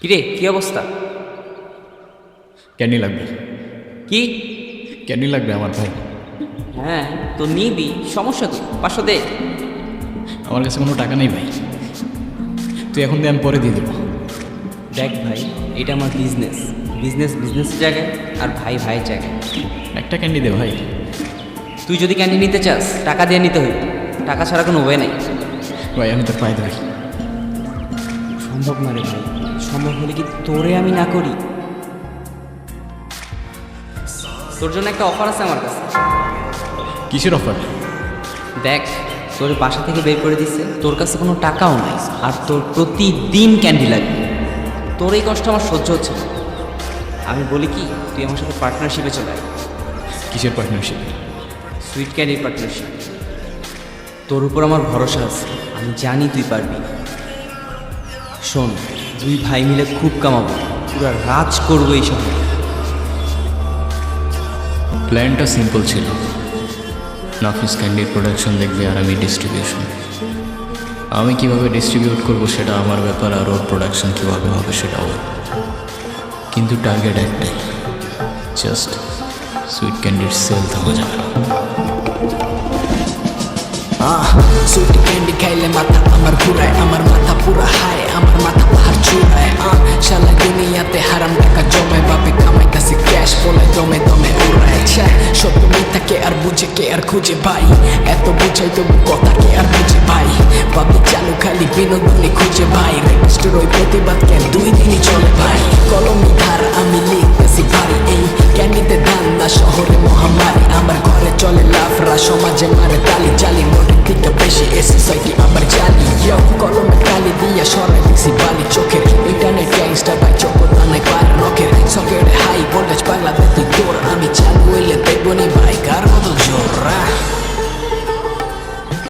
কিরে কি অবস্থা? ক্যান্ডি লাগবে? কি? ক্যান্ডি লাগবে আমার ভাই? হ্যাঁ তো নিবি সমস্যা কি? পাঁচশো দে। আমার কাছে কোনো টাকা নেই ভাই। তুই এখন দিয়ে আমি পরে দিয়ে দেবো। দেখ ভাই এটা আমার বিজনেস বিজনেস বিজনেসের জায়গায় আর ভাই ভাইয়ের জায়গায়। একটা ক্যান্ডি দে ভাই। তুই যদি ক্যান্ডি নিতে চাস টাকা দিয়ে নিতে হইবে। টাকা ছাড়া কোনো ওয়ে নাই। ভাই আমি তোর পায়ে ধরি। সম্ভব না রে ভাই। সম্ভব হলে কি তোরে আমি না করি? তোর জন্য একটা অফার আছে আমার কাছে। কিসের অফার দেখ তোর বাসা থেকে বের করে দিচ্ছে তোর কাছে কোনো টাকাও নাই আর তোর প্রতিদিন ক্যান্ডি লাগবে। তোর এই কষ্ট আমার সহ্য হচ্ছে না। আমি বলি কি তুই আমার সাথে পার্টনারশিপে চলে আয়। কিসের পার্টনারশিপ সুইট ক্যান্ডির পার্টনারশিপ তোর উপর আমার ভরসা আছে আমি জানি তুই পারবি। শোন দুই ভাই মিলে খুব কামাবো। পুরা রাজ করব এই সময় প্ল্যানটা সিম্পল ছিল। নাফিস ক্যান্ডির প্রোডাকশন দেখবে আর আমি ডিস্ট্রিবিউশন আমি কীভাবে ডিস্ট্রিবিউট করব সেটা আমার ব্যাপার আর ওর প্রোডাকশন কীভাবে হবে সেটাও। ওর। কিন্তু টার্গেট একটাই। জাস্ট সুইট ক্যান্ডির সেল থামা যাবে। সুইট ক্যান্ডি খাইলে মাথা আমার ঘুরায় আমার মাথা পুরা হায় আর বুঝে কে আর খুঁজে ভাই এত বুঝাই তবু কথা কে আর বুঝে ভাই বাপি চালু খালি বিনোদনে খুঁজে ভাই রেজিস্টার ওই প্রতিবাদ কেন দুই দিনই চলে ভাই? কলমি ধার আমি লিখতেছি ভাই এই ক্যান্ডিতে ধান্দা শহরে মহামারী। আমার ঘরে চলে লাফরা, সমাজে মারে তালি চালি। নোটের থেকে বেশি এসে সাইকি আবার জানি কলমে কালি দিয়া সরাই দিছি বালি। চোখের